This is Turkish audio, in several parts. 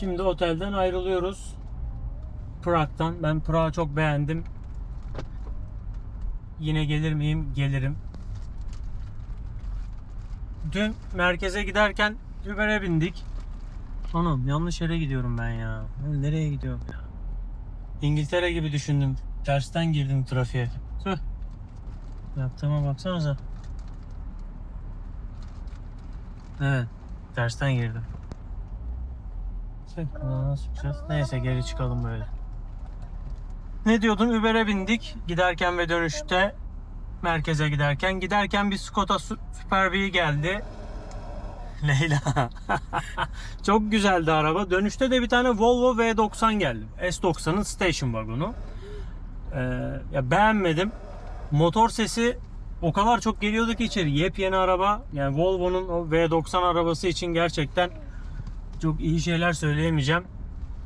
Şimdi otelden ayrılıyoruz. Prag'dan. Ben Prag'ı çok beğendim. Yine gelir miyim? Gelirim. Dün merkeze giderken Uber'e bindik. Anam yanlış yere gidiyorum ben ya. Ben nereye gidiyorum ya? İngiltere gibi düşündüm. Tersten girdim trafiğe. Tüh. Yaptığıma baksanıza. Evet. Tersten girdim. Buna nasıl çıkacağız? Neyse geri çıkalım böyle. Ne diyordun? Uber'e bindik. Giderken ve dönüşte merkeze giderken. Giderken bir Skoda Su- Superb geldi. Leyla. Çok güzeldi araba. Dönüşte de bir tane Volvo V90 geldi. S90'ın station wagonu. Ee, ya beğenmedim. Motor sesi o kadar çok geliyordu ki içeri. Yepyeni araba. Yani Volvo'nun o V90 arabası için gerçekten çok iyi şeyler söyleyemeyeceğim.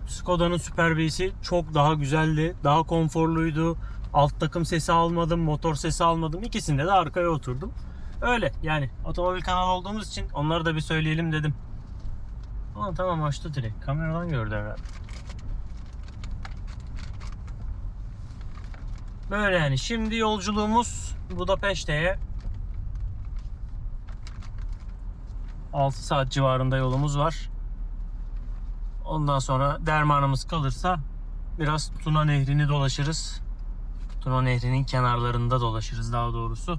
Skoda'nın Superb'si çok daha güzeldi. Daha konforluydu. Alt takım sesi almadım, motor sesi almadım. İkisinde de arkaya oturdum. Öyle yani otomobil kanalı olduğumuz için onları da bir söyleyelim dedim. Ama tamam açtı direkt. Kameradan gördü herhalde. Böyle yani. Şimdi yolculuğumuz Budapeşte'ye 6 saat civarında yolumuz var. Ondan sonra dermanımız kalırsa biraz Tuna Nehri'ni dolaşırız. Tuna Nehri'nin kenarlarında dolaşırız daha doğrusu.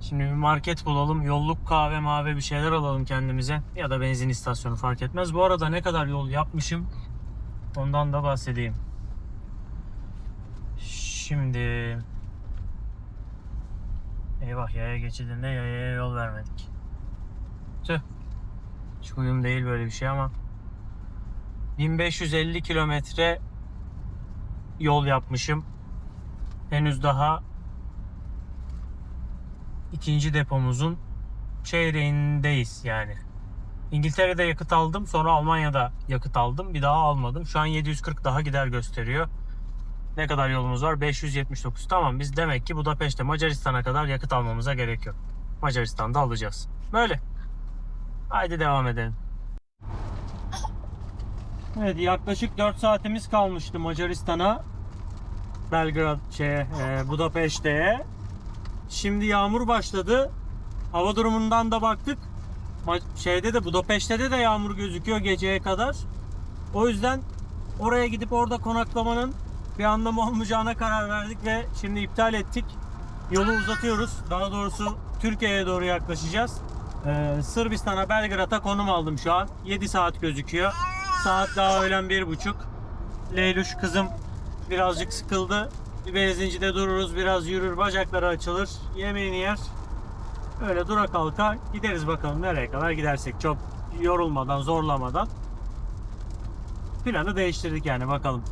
Şimdi bir market bulalım. Yolluk kahve mave bir şeyler alalım kendimize. Ya da benzin istasyonu fark etmez. Bu arada ne kadar yol yapmışım ondan da bahsedeyim. Şimdi Eyvah yaya geçidinde yayaya yol vermedik. Tüh. Hiç uyum değil böyle bir şey ama 1550 kilometre yol yapmışım. Henüz daha ikinci depomuzun çeyreğindeyiz yani. İngiltere'de yakıt aldım. Sonra Almanya'da yakıt aldım. Bir daha almadım. Şu an 740 daha gider gösteriyor. Ne kadar yolumuz var? 579. Tamam biz demek ki Budapeşte Macaristan'a kadar yakıt almamıza gerek yok. Macaristan'da alacağız. Böyle. Haydi devam edelim. Evet yaklaşık 4 saatimiz kalmıştı Macaristan'a. Belgrad şeye, e, Budapeşte'ye. Şimdi yağmur başladı. Hava durumundan da baktık. Ma- Şeyde de Budapeşte'de de yağmur gözüküyor geceye kadar. O yüzden oraya gidip orada konaklamanın bir anlamı olmayacağına karar verdik ve şimdi iptal ettik. Yolu uzatıyoruz. Daha doğrusu Türkiye'ye doğru yaklaşacağız. Ee, Sırbistan'a Belgrad'a konum aldım şu an. 7 saat gözüküyor. Saat daha öğlen bir buçuk. Leyluş kızım birazcık sıkıldı. Bir benzincide dururuz, biraz yürür, bacakları açılır, yemeğini yer. Öyle dura kalka gideriz bakalım nereye kadar gidersek. Çok yorulmadan, zorlamadan. Planı değiştirdik yani bakalım.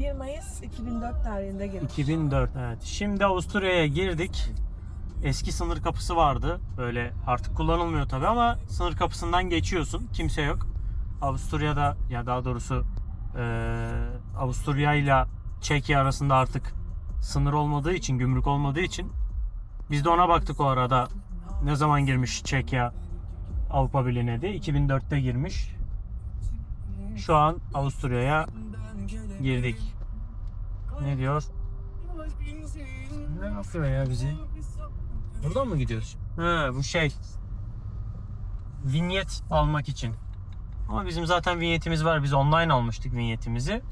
1 Mayıs 2004 tarihinde girmiş. 2004 evet. Şimdi Avusturya'ya girdik. Eski sınır kapısı vardı. Böyle artık kullanılmıyor tabi ama sınır kapısından geçiyorsun. Kimse yok. Avusturya'da ya daha doğrusu eee Avusturya ile Çekya arasında artık sınır olmadığı için, gümrük olmadığı için biz de ona baktık o arada. Ne zaman girmiş Çekya Avrupa Birliği'ne de 2004'te girmiş. Şu an Avusturya'ya girdik. Ne diyor? Ne yapıyor ya bizi? Buradan mı gidiyoruz? Ha bu şey. Vinyet almak için. Ama bizim zaten vinyetimiz var. Biz online almıştık vinyetimizi.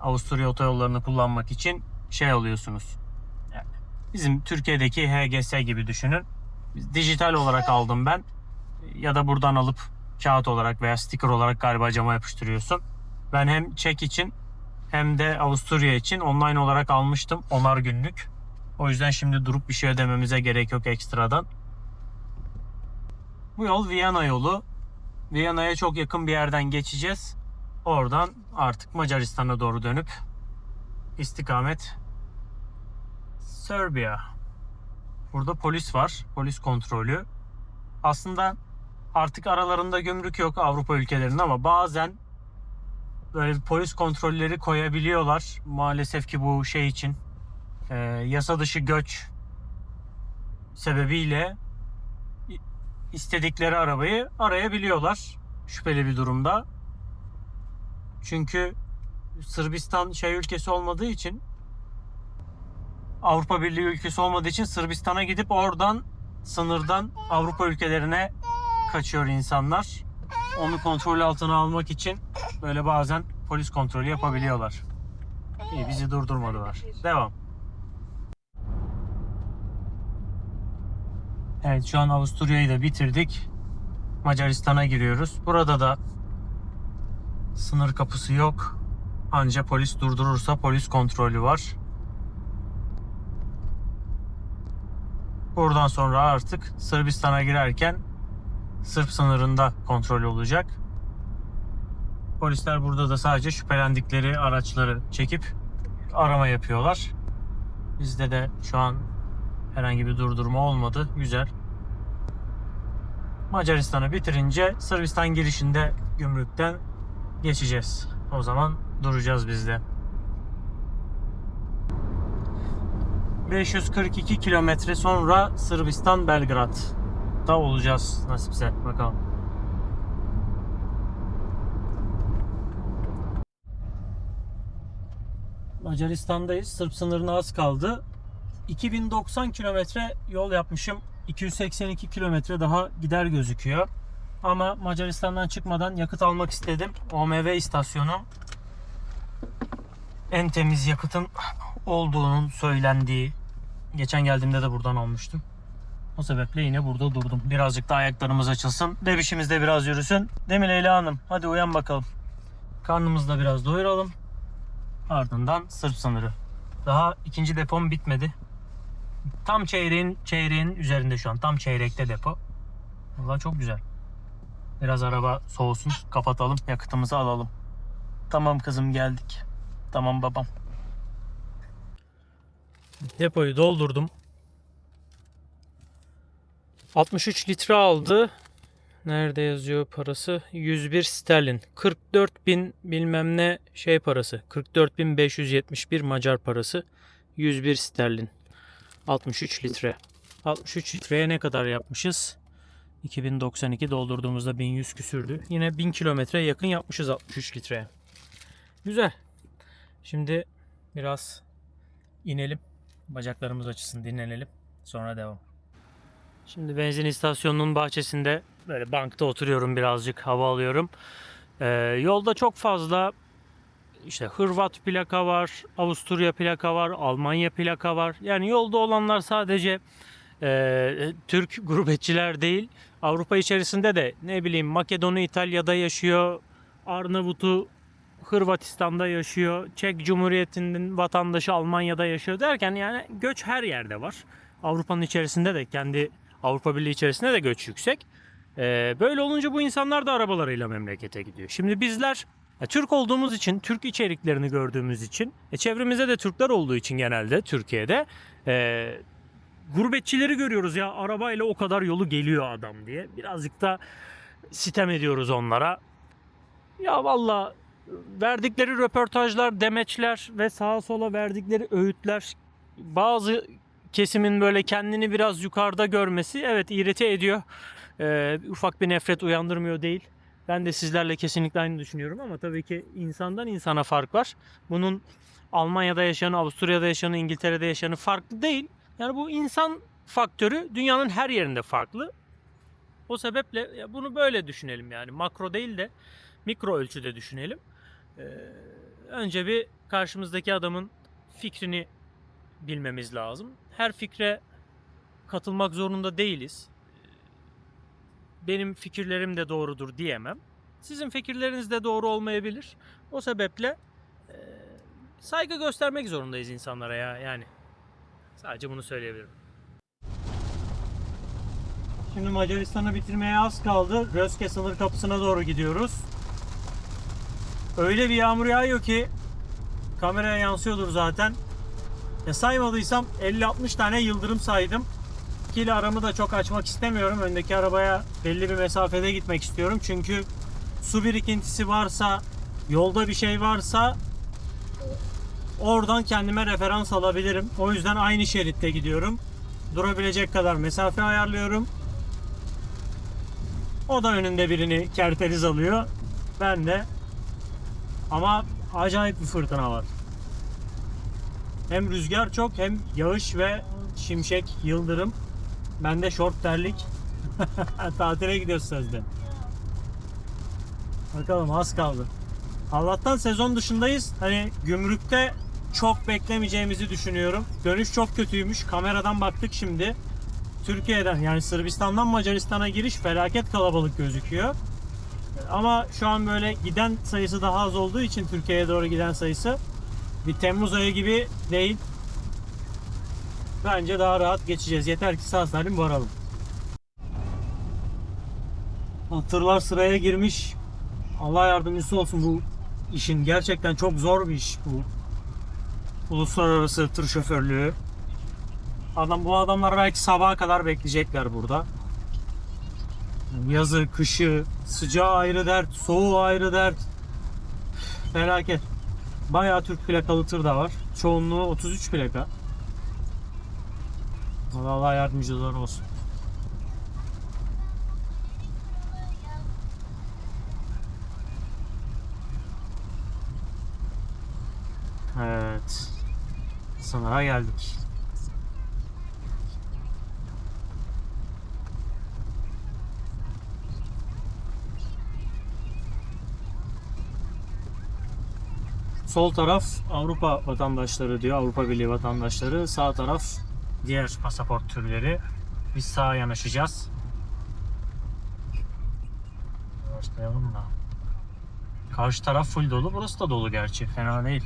Avusturya otoyollarını kullanmak için şey alıyorsunuz. Yani bizim Türkiye'deki HGS gibi düşünün. Biz dijital olarak aldım ben. Ya da buradan alıp kağıt olarak veya sticker olarak galiba cama yapıştırıyorsun. Ben hem çek için hem de Avusturya için online olarak almıştım. Onar günlük. O yüzden şimdi durup bir şey ödememize gerek yok ekstradan. Bu yol Viyana yolu. Viyana'ya çok yakın bir yerden geçeceğiz. Oradan artık Macaristan'a doğru dönüp istikamet Serbia. Burada polis var. Polis kontrolü. Aslında artık aralarında gümrük yok Avrupa ülkelerinde ama bazen böyle polis kontrolleri koyabiliyorlar. Maalesef ki bu şey için e, yasa dışı göç sebebiyle istedikleri arabayı arayabiliyorlar şüpheli bir durumda. Çünkü Sırbistan şey ülkesi olmadığı için Avrupa Birliği ülkesi olmadığı için Sırbistan'a gidip oradan sınırdan Avrupa ülkelerine kaçıyor insanlar. Onu kontrol altına almak için böyle bazen polis kontrolü yapabiliyorlar. İyi bizi durdurmadılar. Devam. Evet şu an Avusturya'yı da bitirdik. Macaristan'a giriyoruz. Burada da sınır kapısı yok. Anca polis durdurursa polis kontrolü var. Buradan sonra artık Sırbistan'a girerken Sırp sınırında kontrol olacak. Polisler burada da sadece şüphelendikleri araçları çekip arama yapıyorlar. Bizde de şu an herhangi bir durdurma olmadı. Güzel. Macaristan'ı bitirince Sırbistan girişinde gümrükten geçeceğiz. O zaman duracağız biz de. 542 kilometre sonra Sırbistan Belgrad'da olacağız nasipse bakalım. Macaristan'dayız. Sırp sınırına az kaldı. 2090 kilometre yol yapmışım. 282 kilometre daha gider gözüküyor. Ama Macaristan'dan çıkmadan yakıt almak istedim. OMV istasyonu en temiz yakıtın olduğunun söylendiği. Geçen geldiğimde de buradan almıştım. O sebeple yine burada durdum. Birazcık da ayaklarımız açılsın. Bebişimiz de biraz yürüsün. Değil mi Leyla Hanım? Hadi uyan bakalım. Karnımızı da biraz doyuralım. Ardından Sırp sınırı. Daha ikinci depom bitmedi. Tam çeyreğin çeyreğin üzerinde şu an. Tam çeyrekte depo. Valla çok güzel. Biraz araba soğusun. Kapatalım. Yakıtımızı alalım. Tamam kızım geldik. Tamam babam. Depoyu doldurdum. 63 litre aldı. Nerede yazıyor parası? 101 sterlin. 44 bin bilmem ne şey parası. 44 bin 571 Macar parası. 101 sterlin. 63 litre. 63 litreye ne kadar yapmışız? 2092 doldurduğumuzda 1100 küsürdü. Yine 1000 kilometre yakın yapmışız 63 litreye. Güzel. Şimdi biraz inelim. Bacaklarımız açısın dinlenelim. Sonra devam. Şimdi benzin istasyonunun bahçesinde böyle bankta oturuyorum birazcık hava alıyorum. Ee, yolda çok fazla işte Hırvat plaka var, Avusturya plaka var, Almanya plaka var. Yani yolda olanlar sadece e, Türk gurbetçiler değil. Avrupa içerisinde de ne bileyim Makedon'u İtalya'da yaşıyor, Arnavut'u Hırvatistan'da yaşıyor, Çek Cumhuriyeti'nin vatandaşı Almanya'da yaşıyor derken yani göç her yerde var. Avrupa'nın içerisinde de kendi Avrupa Birliği içerisinde de göç yüksek. Ee, böyle olunca bu insanlar da arabalarıyla memlekete gidiyor. Şimdi bizler ya, Türk olduğumuz için, Türk içeriklerini gördüğümüz için, e, çevremizde de Türkler olduğu için genelde Türkiye'de e, gurbetçileri görüyoruz ya arabayla o kadar yolu geliyor adam diye. Birazcık da sitem ediyoruz onlara. Ya valla verdikleri röportajlar, demeçler ve sağa sola verdikleri öğütler bazı kesimin böyle kendini biraz yukarıda görmesi evet irite ediyor. Ee, ufak bir nefret uyandırmıyor değil. Ben de sizlerle kesinlikle aynı düşünüyorum ama tabii ki insandan insana fark var. Bunun Almanya'da yaşayanı, Avusturya'da yaşayanı, İngiltere'de yaşayanı farklı değil. Yani bu insan faktörü dünyanın her yerinde farklı. O sebeple bunu böyle düşünelim yani makro değil de mikro ölçüde düşünelim. Ee, önce bir karşımızdaki adamın fikrini bilmemiz lazım. Her fikre katılmak zorunda değiliz. Benim fikirlerim de doğrudur diyemem. Sizin fikirleriniz de doğru olmayabilir. O sebeple e, saygı göstermek zorundayız insanlara ya yani. Sadece bunu söyleyebilirim. Şimdi Macaristan'ı bitirmeye az kaldı. Röske sınır kapısına doğru gidiyoruz. Öyle bir yağmur yağıyor ki kameraya yansıyordur zaten. Ya saymadıysam 50-60 tane yıldırım saydım. İkili aramı da çok açmak istemiyorum. Öndeki arabaya belli bir mesafede gitmek istiyorum. Çünkü su birikintisi varsa, yolda bir şey varsa oradan kendime referans alabilirim. O yüzden aynı şeritte gidiyorum. Durabilecek kadar mesafe ayarlıyorum. O da önünde birini kerteriz alıyor. Ben de. Ama acayip bir fırtına var. Hem rüzgar çok hem yağış ve şimşek, yıldırım. Ben de şort terlik. Tatile gidiyoruz sözde. Bakalım az kaldı. Allah'tan sezon dışındayız. Hani gümrükte çok beklemeyeceğimizi düşünüyorum. Dönüş çok kötüymüş. Kameradan baktık şimdi. Türkiye'den yani Sırbistan'dan Macaristan'a giriş felaket kalabalık gözüküyor. Ama şu an böyle giden sayısı daha az olduğu için Türkiye'ye doğru giden sayısı bir Temmuz ayı gibi değil. Bence daha rahat geçeceğiz. Yeter ki sağ salim varalım. Hatırlar sıraya girmiş. Allah yardımcısı olsun bu işin. Gerçekten çok zor bir iş bu. Uluslararası tır şoförlüğü. Adam bu adamlar belki sabaha kadar bekleyecekler burada. Yazı, kışı, sıcağı ayrı dert, soğuğu ayrı dert. Felaket. Bayağı Türk plakalı tır da var. Çoğunluğu 33 plaka. Allah yardımcıları olsun. Evet. Sınıra geldik. Sol taraf Avrupa vatandaşları diyor, Avrupa Birliği vatandaşları. Sağ taraf diğer pasaport türleri. Biz sağa yanaşacağız. Başlayalım da. Karşı taraf full dolu, burası da dolu gerçi. Fena değil.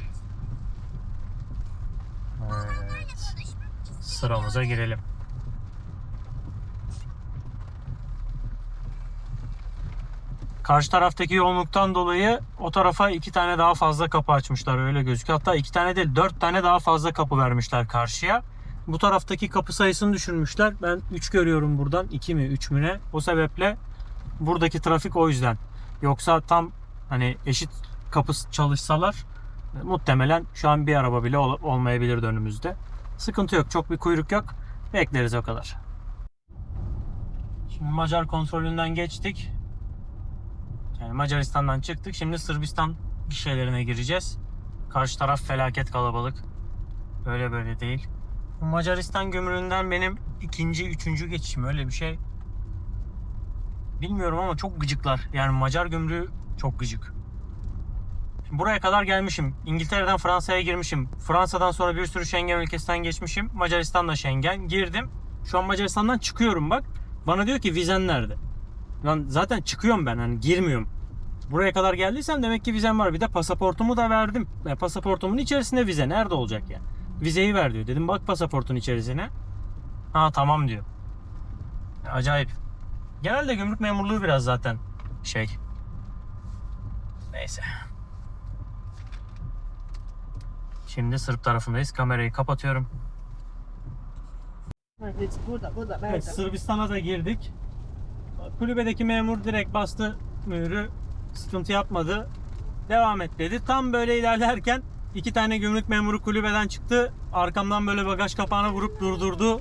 Evet. Sıramıza girelim. Karşı taraftaki yoğunluktan dolayı o tarafa iki tane daha fazla kapı açmışlar öyle gözüküyor. Hatta iki tane değil dört tane daha fazla kapı vermişler karşıya. Bu taraftaki kapı sayısını düşürmüşler. Ben 3 görüyorum buradan. 2 mi 3 mü ne? O sebeple buradaki trafik o yüzden. Yoksa tam hani eşit kapı çalışsalar e, muhtemelen şu an bir araba bile ol- olmayabilirdi önümüzde. Sıkıntı yok. Çok bir kuyruk yok. Bekleriz o kadar. Şimdi Macar kontrolünden geçtik. Yani Macaristan'dan çıktık. Şimdi Sırbistan gişelerine gireceğiz. Karşı taraf felaket kalabalık. Öyle böyle değil. Macaristan gümrüğünden benim ikinci, üçüncü geçişim öyle bir şey. Bilmiyorum ama çok gıcıklar. Yani Macar gümrüğü çok gıcık. Şimdi buraya kadar gelmişim. İngiltere'den Fransa'ya girmişim. Fransa'dan sonra bir sürü Schengen ülkesinden geçmişim. Macaristan da Schengen. Girdim. Şu an Macaristan'dan çıkıyorum bak. Bana diyor ki vizen nerede? Lan zaten çıkıyorum ben hani girmiyorum. Buraya kadar geldiysem demek ki vizem var. Bir de pasaportumu da verdim. Yani pasaportumun içerisinde vize nerede olacak ya? Vizeyi ver diyor. Dedim bak pasaportun içerisine. Ha tamam diyor. Acayip. Genelde gümrük memurluğu biraz zaten şey. Neyse. Şimdi Sırp tarafındayız. Kamerayı kapatıyorum. Evet, burada, burada, Evet, nerede? Sırbistan'a da girdik. Kulübedeki memur direkt bastı mührü. Sıkıntı yapmadı. Devam et dedi. Tam böyle ilerlerken iki tane gümrük memuru kulübeden çıktı. Arkamdan böyle bagaj kapağına vurup durdurdu.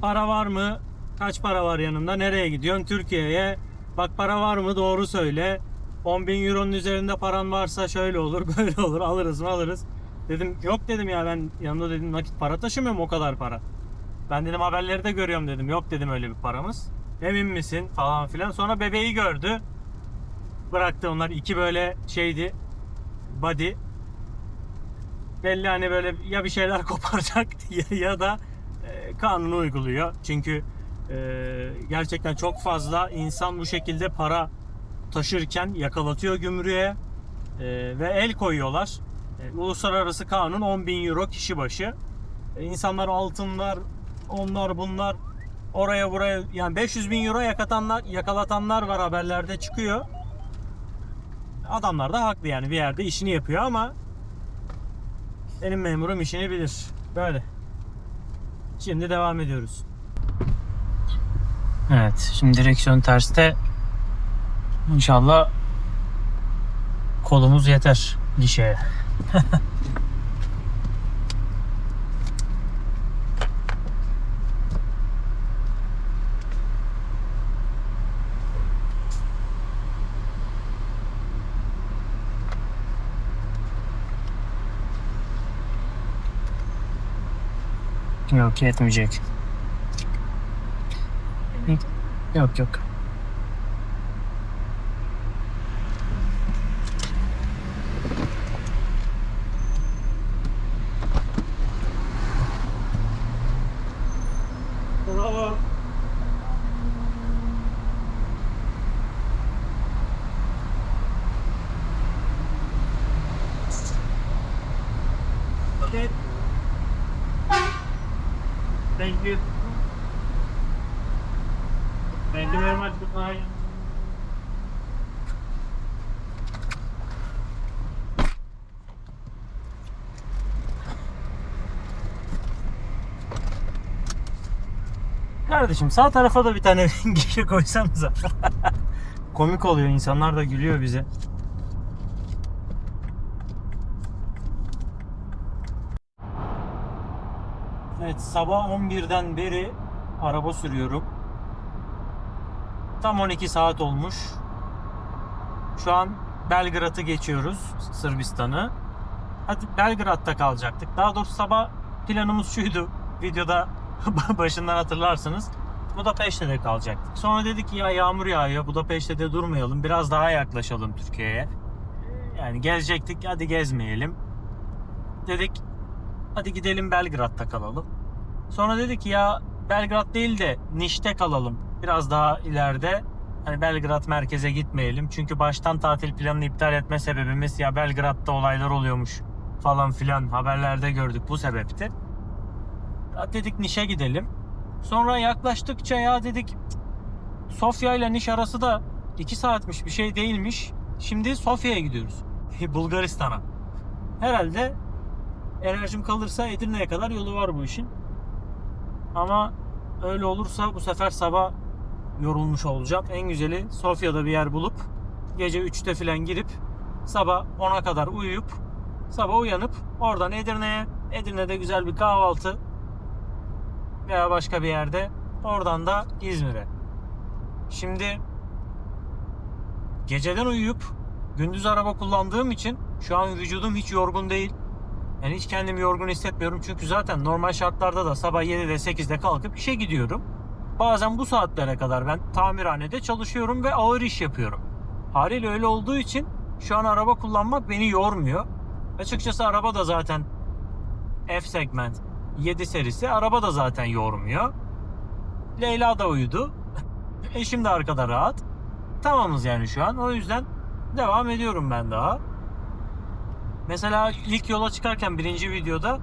Para var mı? Kaç para var yanında? Nereye gidiyorsun? Türkiye'ye. Bak para var mı? Doğru söyle. 10 bin euronun üzerinde paran varsa şöyle olur böyle olur alırız mı alırız. Dedim yok dedim ya ben yanımda dedim nakit para taşımıyorum o kadar para. Ben dedim haberleri de görüyorum dedim. Yok dedim öyle bir paramız. Emin misin falan filan. Sonra bebeği gördü. Bıraktı onlar iki böyle şeydi. Body. Belli hani böyle ya bir şeyler koparacak ya, ya da e, kanunu uyguluyor. Çünkü e, gerçekten çok fazla insan bu şekilde para taşırken yakalatıyor gümrüğe e, ve el koyuyorlar. E, uluslararası kanun 10 bin euro kişi başı. E, insanlar altınlar, onlar bunlar oraya buraya yani 500 bin euro yakatanlar, yakalatanlar var haberlerde çıkıyor. Adamlar da haklı yani bir yerde işini yapıyor ama benim memurum işini bilir. Böyle. Şimdi devam ediyoruz. Evet, şimdi direksiyon terste. İnşallah kolumuz yeter gişeye. Yok yetmeyecek. Yok yok. Kardeşim sağ tarafa da bir tane gişe koysanıza. Komik oluyor insanlar da gülüyor bize. Evet sabah 11'den beri araba sürüyorum. Tam 12 saat olmuş. Şu an Belgrad'ı geçiyoruz Sırbistan'ı. Hadi Belgrad'da kalacaktık. Daha doğrusu sabah planımız şuydu. Videoda başından hatırlarsınız. Budapeşte'de kalacaktık. Sonra dedik ki ya yağmur yağıyor. Budapeşte'de durmayalım. Biraz daha yaklaşalım Türkiye'ye. Yani gezecektik. Hadi gezmeyelim. Dedik hadi gidelim Belgrad'da kalalım. Sonra dedik ya Belgrad değil de Niş'te kalalım. Biraz daha ileride. Hani Belgrad merkeze gitmeyelim. Çünkü baştan tatil planını iptal etme sebebimiz ya Belgrad'da olaylar oluyormuş falan filan haberlerde gördük bu sebepti. Dedik Niş'e gidelim. Sonra yaklaştıkça ya dedik Sofya ile Niş arası da 2 saatmiş bir şey değilmiş. Şimdi Sofya'ya gidiyoruz. Bulgaristan'a. Herhalde enerjim kalırsa Edirne'ye kadar yolu var bu işin. Ama öyle olursa bu sefer sabah yorulmuş olacağım. En güzeli Sofya'da bir yer bulup gece 3'te falan girip sabah 10'a kadar uyuyup sabah uyanıp oradan Edirne'ye Edirne'de güzel bir kahvaltı veya başka bir yerde oradan da İzmir'e. Şimdi geceden uyuyup gündüz araba kullandığım için şu an vücudum hiç yorgun değil. Yani hiç kendimi yorgun hissetmiyorum çünkü zaten normal şartlarda da sabah 7'de 8'de kalkıp işe gidiyorum. Bazen bu saatlere kadar ben tamirhanede çalışıyorum ve ağır iş yapıyorum. Haliyle öyle olduğu için şu an araba kullanmak beni yormuyor. Açıkçası araba da zaten F segment 7 serisi araba da zaten yormuyor. Leyla da uyudu. Eşim de arkada rahat. Tamamız yani şu an. O yüzden devam ediyorum ben daha. Mesela ilk yola çıkarken birinci videoda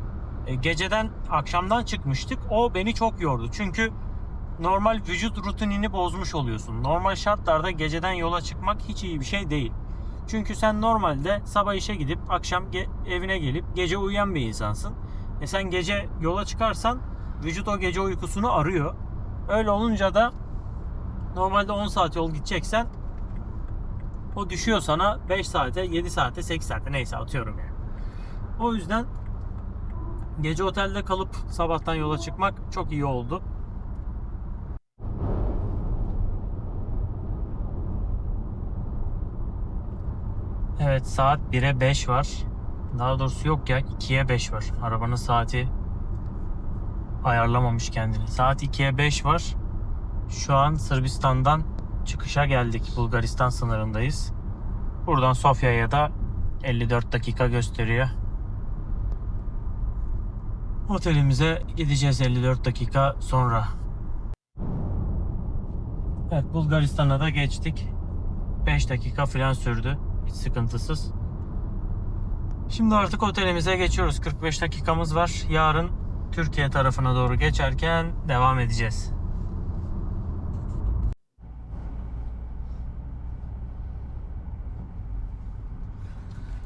e, geceden akşamdan çıkmıştık. O beni çok yordu. Çünkü normal vücut rutinini bozmuş oluyorsun. Normal şartlarda geceden yola çıkmak hiç iyi bir şey değil. Çünkü sen normalde sabah işe gidip akşam ge- evine gelip gece uyuyan bir insansın. E sen gece yola çıkarsan vücut o gece uykusunu arıyor. Öyle olunca da normalde 10 saat yol gideceksen o düşüyor sana 5 saate, 7 saate, 8 saate neyse atıyorum yani. O yüzden gece otelde kalıp sabahtan yola çıkmak çok iyi oldu. Evet saat 1'e 5 var. Daha doğrusu yok ya 2'ye 5 var. Arabanın saati ayarlamamış kendini. Saat 2'ye 5 var. Şu an Sırbistan'dan çıkışa geldik. Bulgaristan sınırındayız. Buradan Sofya'ya da 54 dakika gösteriyor. Otelimize gideceğiz 54 dakika sonra. Evet Bulgaristan'a da geçtik. 5 dakika falan sürdü. Hiç sıkıntısız. Şimdi artık otelimize geçiyoruz. 45 dakikamız var. Yarın Türkiye tarafına doğru geçerken devam edeceğiz.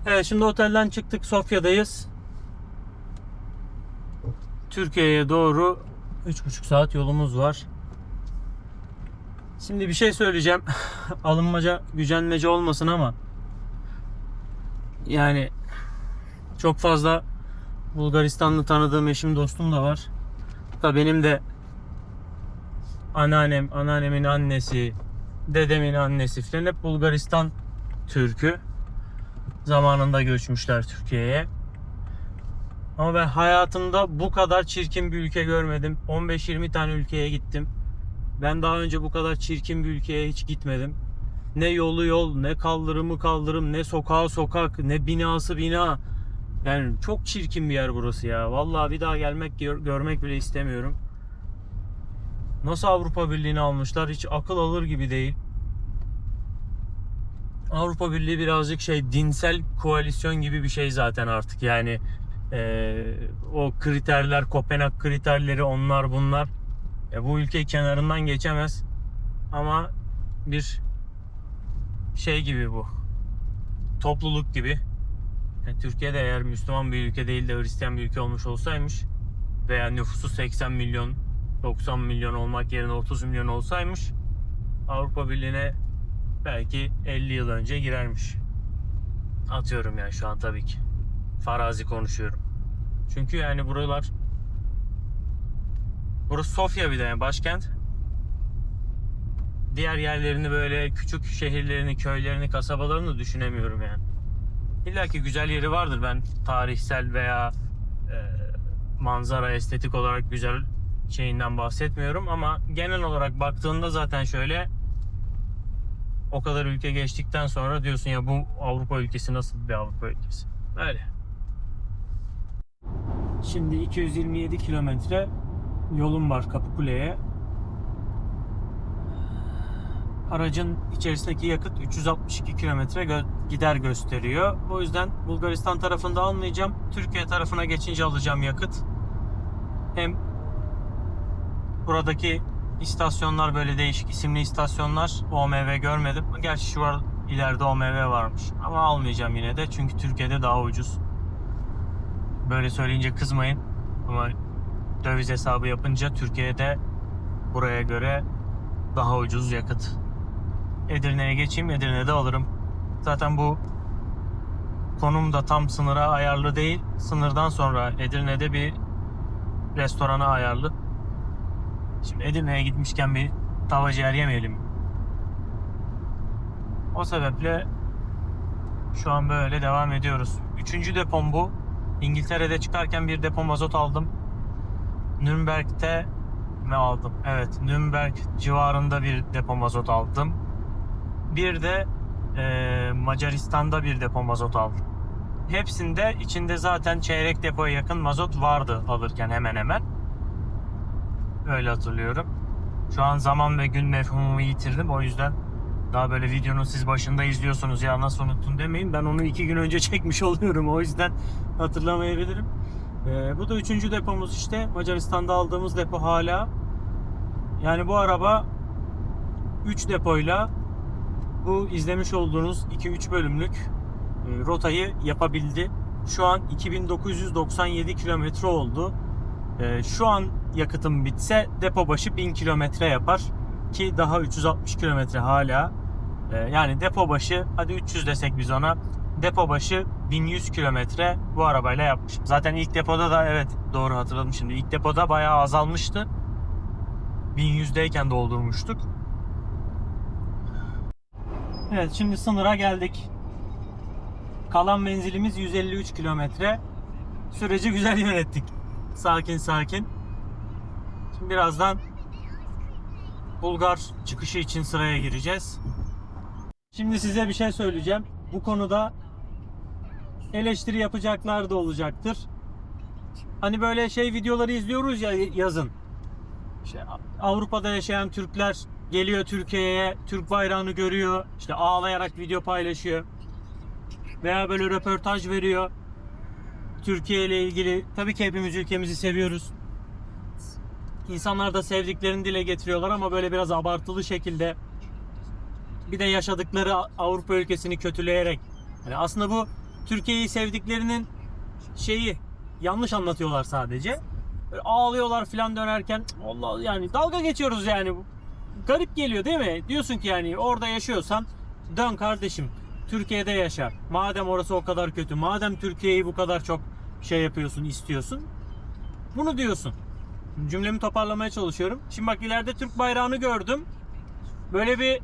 Evet şimdi otelden çıktık. Sofya'dayız. Türkiye'ye doğru 3,5 saat yolumuz var. Şimdi bir şey söyleyeceğim. Alınmaca, gücenmece olmasın ama yani çok fazla Bulgaristanlı tanıdığım eşim dostum da var. Da benim de anneannem, anneannemin annesi, dedemin annesi falan hep Bulgaristan Türk'ü. Zamanında göçmüşler Türkiye'ye. Ama ben hayatımda bu kadar çirkin bir ülke görmedim. 15-20 tane ülkeye gittim. Ben daha önce bu kadar çirkin bir ülkeye hiç gitmedim. Ne yolu yol, ne kaldırımı kaldırım, ne sokağı sokak, ne binası bina. Yani çok çirkin bir yer burası ya. Vallahi bir daha gelmek gör- görmek bile istemiyorum. Nasıl Avrupa Birliği'ni almışlar hiç akıl alır gibi değil. Avrupa Birliği birazcık şey dinsel koalisyon gibi bir şey zaten artık. Yani eee, o kriterler, Kopenhag kriterleri onlar bunlar. E, bu ülke kenarından geçemez. Ama bir şey gibi bu. Topluluk gibi. Yani Türkiye'de eğer Müslüman bir ülke değil de Hristiyan bir ülke olmuş olsaymış veya nüfusu 80 milyon 90 milyon olmak yerine 30 milyon olsaymış Avrupa Birliği'ne belki 50 yıl önce girermiş. Atıyorum yani şu an tabii ki. Farazi konuşuyorum. Çünkü yani buralar Burası Sofya bir de yani başkent. Diğer yerlerini böyle küçük şehirlerini, köylerini, kasabalarını düşünemiyorum yani. İlla ki güzel yeri vardır ben tarihsel veya e, manzara estetik olarak güzel şeyinden bahsetmiyorum ama genel olarak baktığında zaten şöyle o kadar ülke geçtikten sonra diyorsun ya bu Avrupa ülkesi nasıl bir Avrupa ülkesi? Öyle. Şimdi 227 kilometre yolum var Kapıkule'ye. Aracın içerisindeki yakıt 362 kilometre gö- gider gösteriyor. O yüzden Bulgaristan tarafında almayacağım. Türkiye tarafına geçince alacağım yakıt. Hem buradaki istasyonlar böyle değişik isimli istasyonlar OMV görmedim. Gerçi şu var ileride OMV varmış. Ama almayacağım yine de çünkü Türkiye'de daha ucuz. Böyle söyleyince kızmayın. Ama döviz hesabı yapınca Türkiye'de buraya göre daha ucuz yakıt. Edirne'ye geçeyim Edirne'de alırım. Zaten bu konum da tam sınıra ayarlı değil. Sınırdan sonra Edirne'de bir restorana ayarlı. Şimdi Edirne'ye gitmişken bir tava ciğer yemeyelim. O sebeple şu an böyle devam ediyoruz. Üçüncü depom bu. İngiltere'de çıkarken bir depo mazot aldım. Nürnberg'te mi aldım? Evet, Nürnberg civarında bir depo mazot aldım. Bir de eee, Macaristan'da bir depo mazot aldım. Hepsinde içinde zaten çeyrek depoya yakın mazot vardı alırken hemen hemen. Öyle hatırlıyorum. Şu an zaman ve gün mefhumumu yitirdim. O yüzden daha böyle videonun siz başında izliyorsunuz ya nasıl unuttun demeyin. Ben onu iki gün önce çekmiş oluyorum. O yüzden hatırlamayabilirim. Ee, bu da üçüncü depomuz işte. Macaristan'da aldığımız depo hala. Yani bu araba 3 depoyla bu izlemiş olduğunuz 2-3 bölümlük e, rotayı yapabildi. Şu an 2997 kilometre oldu. E, Şu an yakıtım bitse depo başı 1000 kilometre yapar ki daha 360 kilometre hala. E, Yani depo başı hadi 300 desek biz ona depo başı 1100 kilometre bu arabayla yapmışım. Zaten ilk depoda da evet doğru hatırladım şimdi. İlk depoda bayağı azalmıştı. 1100'deyken doldurmuştuk. Evet şimdi sınıra geldik. Kalan menzilimiz 153 kilometre. Süreci güzel yönettik. Sakin sakin. Şimdi birazdan Bulgar çıkışı için sıraya gireceğiz. Şimdi size bir şey söyleyeceğim. Bu konuda eleştiri yapacaklar da olacaktır. Hani böyle şey videoları izliyoruz ya yazın. İşte Avrupa'da yaşayan Türkler geliyor Türkiye'ye, Türk bayrağını görüyor, işte ağlayarak video paylaşıyor. Veya böyle röportaj veriyor. Türkiye ile ilgili. Tabii ki hepimiz ülkemizi seviyoruz. İnsanlar da sevdiklerini dile getiriyorlar ama böyle biraz abartılı şekilde bir de yaşadıkları Avrupa ülkesini kötüleyerek. Yani aslında bu Türkiye'yi sevdiklerinin şeyi yanlış anlatıyorlar sadece. Böyle ağlıyorlar falan dönerken Allah yani dalga geçiyoruz yani. Garip geliyor değil mi? Diyorsun ki yani orada yaşıyorsan dön kardeşim. Türkiye'de yaşa. Madem orası o kadar kötü, madem Türkiye'yi bu kadar çok şey yapıyorsun, istiyorsun. Bunu diyorsun. Cümlemi toparlamaya çalışıyorum. Şimdi bak ileride Türk bayrağını gördüm. Böyle bir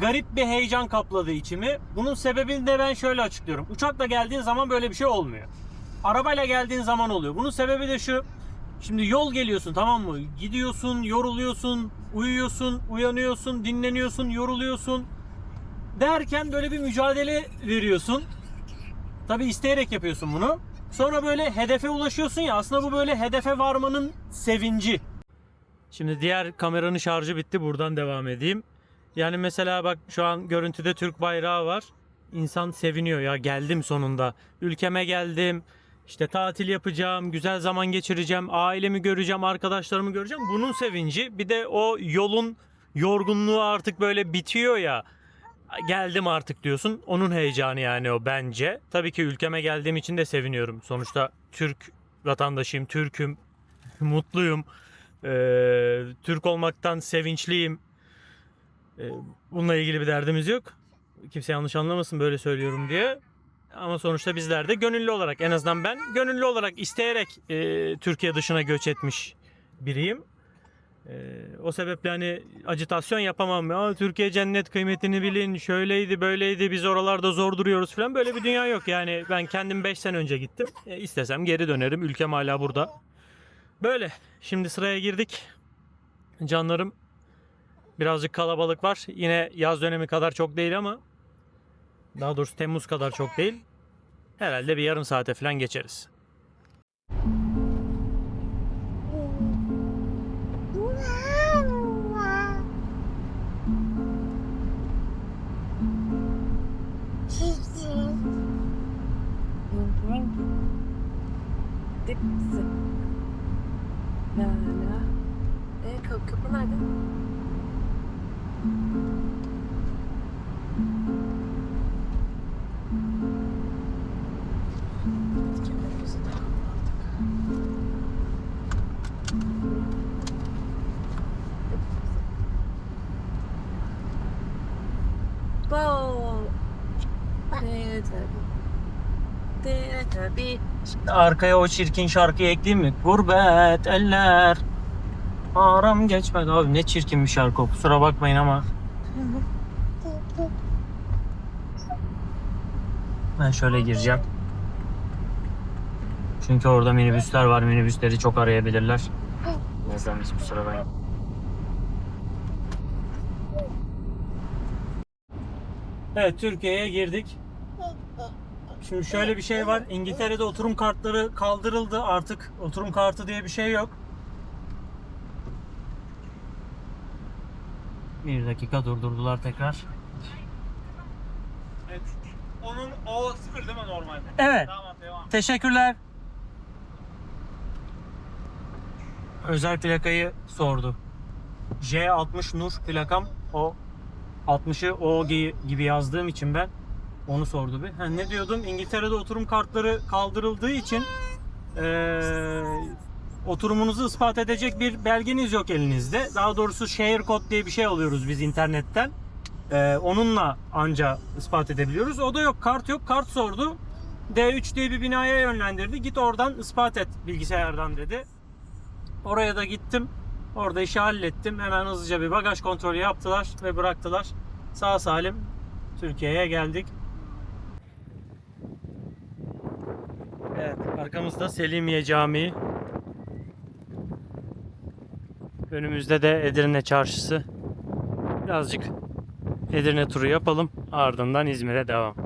garip bir heyecan kapladı içimi. Bunun sebebini de ben şöyle açıklıyorum. Uçakla geldiğin zaman böyle bir şey olmuyor. arabayla geldiğin zaman oluyor. Bunun sebebi de şu. Şimdi yol geliyorsun tamam mı? Gidiyorsun, yoruluyorsun, uyuyorsun, uyanıyorsun, dinleniyorsun, yoruluyorsun. Derken böyle bir mücadele veriyorsun. Tabi isteyerek yapıyorsun bunu. Sonra böyle hedefe ulaşıyorsun ya aslında bu böyle hedefe varmanın sevinci. Şimdi diğer kameranın şarjı bitti. Buradan devam edeyim. Yani mesela bak şu an görüntüde Türk bayrağı var. İnsan seviniyor ya geldim sonunda. Ülkeme geldim. İşte tatil yapacağım, güzel zaman geçireceğim, ailemi göreceğim, arkadaşlarımı göreceğim. Bunun sevinci. Bir de o yolun yorgunluğu artık böyle bitiyor ya. Geldim artık diyorsun. Onun heyecanı yani o bence. Tabii ki ülkeme geldiğim için de seviniyorum. Sonuçta Türk vatandaşıyım, Türk'üm, mutluyum. Ee, Türk olmaktan sevinçliyim. Ee, bununla ilgili bir derdimiz yok. Kimse yanlış anlamasın böyle söylüyorum diye. Ama sonuçta bizler de gönüllü olarak en azından ben gönüllü olarak isteyerek e, Türkiye dışına göç etmiş biriyim. E, o sebeple hani acitasyon yapamam. Ya, Türkiye cennet kıymetini bilin. Şöyleydi böyleydi biz oralarda zor duruyoruz falan. Böyle bir dünya yok. Yani ben kendim 5 sene önce gittim. E, istesem geri dönerim. Ülkem hala burada. Böyle. Şimdi sıraya girdik. Canlarım birazcık kalabalık var. Yine yaz dönemi kadar çok değil ama daha doğrusu Temmuz kadar çok değil. Herhalde bir yarım saate falan geçeriz. Dipsi. La la. E kapı, kapı nerede? Tabii. Arkaya o çirkin şarkıyı ekleyeyim mi? Gurbet eller. Aram geçmedi abi ne çirkin bir şarkı o. Kusura bakmayın ama. Ben şöyle gireceğim. Çünkü orada minibüsler var. Minibüsleri çok arayabilirler. O yüzden biz kusura bakmayın. Evet Türkiye'ye girdik. Şimdi şöyle bir şey var. İngiltere'de oturum kartları kaldırıldı. Artık oturum kartı diye bir şey yok. Bir dakika durdurdular tekrar. Evet. Onun o sıfır değil mi normalde? Evet. Tamam devam. Teşekkürler. Özel plakayı sordu. J60 Nur plakam o 60'ı o gi- gibi yazdığım için ben onu sordu bir. Ha, ne diyordum? İngiltere'de oturum kartları kaldırıldığı için eee, oturumunuzu ispat edecek bir belgeniz yok elinizde. Daha doğrusu share code diye bir şey alıyoruz biz internetten. Eee, onunla anca ispat edebiliyoruz. O da yok. Kart yok. Kart sordu. D3 diye bir binaya yönlendirdi. Git oradan ispat et bilgisayardan dedi. Oraya da gittim. Orada işi hallettim. Hemen hızlıca bir bagaj kontrolü yaptılar ve bıraktılar. Sağ salim Türkiye'ye geldik. Evet, arkamızda Selimiye Camii. Önümüzde de Edirne Çarşısı. Birazcık Edirne turu yapalım. Ardından İzmir'e devam.